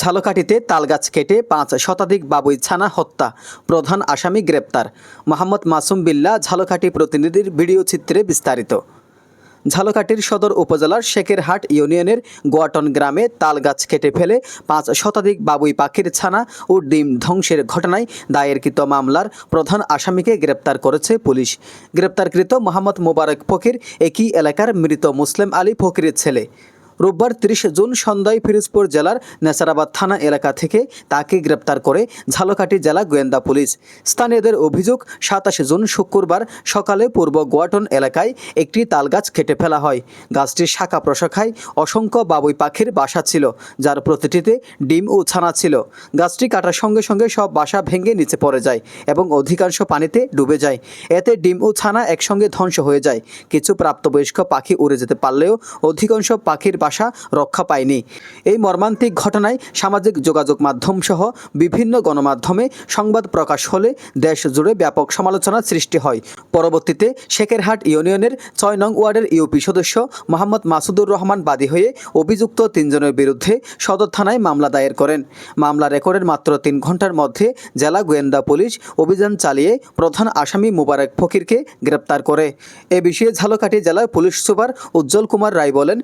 ঝালকাঠিতে তালগাছ কেটে পাঁচ শতাধিক বাবুই ছানা হত্যা, প্রধান আসামি গ্রেপ্তার। মোহাম্মদ মাসুম বিল্লা ঝালকাঠি প্রতিনিধির ভিডিও চিত্রে বিস্তারিত। ঝালকাঠির সদর উপজেলার শেখেরহাট ইউনিয়নের গোয়াটন গ্রামে তালগাছ কেটে ফেলে পাঁচ শতাধিক বাবুই পাখির ছানা ও ডিম ধ্বংসের ঘটনায় দায়েরকৃত মামলার প্রধান আসামিকে গ্রেপ্তার করেছে পুলিশ। গ্রেপ্তারকৃত মোহাম্মদ মোবারক ফকির একই এলাকার মৃত মুসলিম আলী ফকিরের ছেলে। রোববার তিরিশে জুন সন্ধ্যায় ফিরোজপুর জেলার নেসারাবাদ থানা এলাকা থেকে তাকে গ্রেপ্তার করে ঝালকাঠি জেলা গোয়েন্দা পুলিশ। স্থানীয়দের অভিযোগ, সাতাশে জুন শুক্রবার সকালে পূর্ব গোয়াটন এলাকায় একটি তালগাছ কেটে ফেলা হয়। গাছটির শাখা প্রশাখায় অসংখ্য বাবুই পাখির বাসা ছিল, যার প্রতিটিতে ডিম ও ছানা ছিল। গাছটি কাটার সঙ্গে সঙ্গে সব বাসা ভেঙে নিচে পড়ে যায় এবং অধিকাংশ পানিতে ডুবে যায়। এতে ডিম ও ছানা একসঙ্গে ধ্বংস হয়ে যায়। কিছু প্রাপ্তবয়স্ক পাখি উড়ে যেতে পারলেও অধিকাংশ পাখির বাসা রক্ষা পায়নি। এই মর্মান্তিক ঘটনায় সামাজিক যোগাযোগ মাধ্যম সহ বিভিন্ন গণমাধ্যমে সংবাদ প্রকাশ হলে দেশ জুড়ে ব্যাপক সমালোচনার সৃষ্টি হয়। পরবর্তীতে শেখেরহাট ইউনিয়নের ছয় নং ওয়ার্ডের ইউপি সদস্য মোহাম্মদ মাসুদুর রহমান বাদী হয়ে অভিযুক্ত তিনজনের বিরুদ্ধে সদর থানায় মামলা দায়ের করেন। মামলা রেকর্ডের মাত্র তিন ঘণ্টার মধ্যে জেলা গোয়েন্দা পুলিশ অভিযান চালিয়ে প্রধান আসামি মুবারক ফকিরকে গ্রেপ্তার করে। এ বিষয়ে ঝালকাঠি জেলার পুলিশ সুপার উজ্জ্বল কুমার রায় বলেন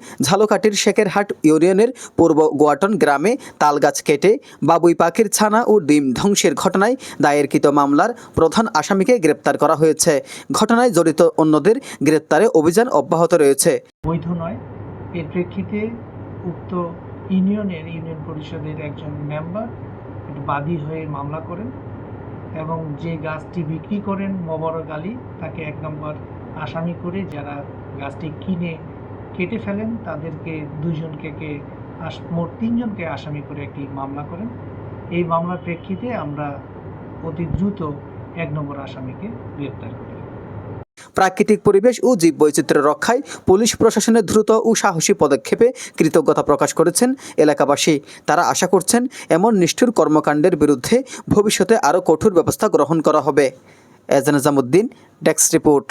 ঝালকাঠির শেখেরহাট ইউনিয়নের পূর্ব গোয়াটন গ্রামে তালগাছ কেটে বাবুই পাখির ছানা ও ডিম ধ্বংসের ঘটনায় দায়েরকৃত মামলার প্রধান আসামিকে গ্রেপ্তার করা হয়েছে। ঘটনায় জড়িত অন্যদের গ্রেপ্তারে অভিযান অব্যাহত রয়েছে। বৈধ নয়। এর প্রেক্ষিতে উক্ত ইউনিয়নের, ইউনিয়ন পরিষদের একজন মেম্বার বাদী হয়ে মামলা করেন এবং যে গাছটি বিক্রি করেন মোবারক আলী, তাকে এক নম্বর আসামি করে যারা গাছটি কিনে কেটে ফেলেন। তাদেরকে দুজনকে কে মোট তিনজনকে আসামি করে একটি মামলা করেন। এই মামলার প্রেক্ষিতে আমরা অতি দ্রুত এক নম্বর আসামিকে গ্রেপ্তার করি। প্রাকৃতিক পরিবেশ ও জীববৈচিত্র্য রক্ষায় পুলিশ প্রশাসনের দ্রুত ও সাহসী পদক্ষেপে কৃতজ্ঞতা প্রকাশ করেছেন এলাকাবাসী। তারা আশা করছেন, এমন নিষ্ঠুর কর্মকাণ্ডের বিরুদ্ধে ভবিষ্যতে আরও কঠোর ব্যবস্থা গ্রহণ করা হবে। এজান নিজামুদ্দিন ডেস্ক রিপোর্ট।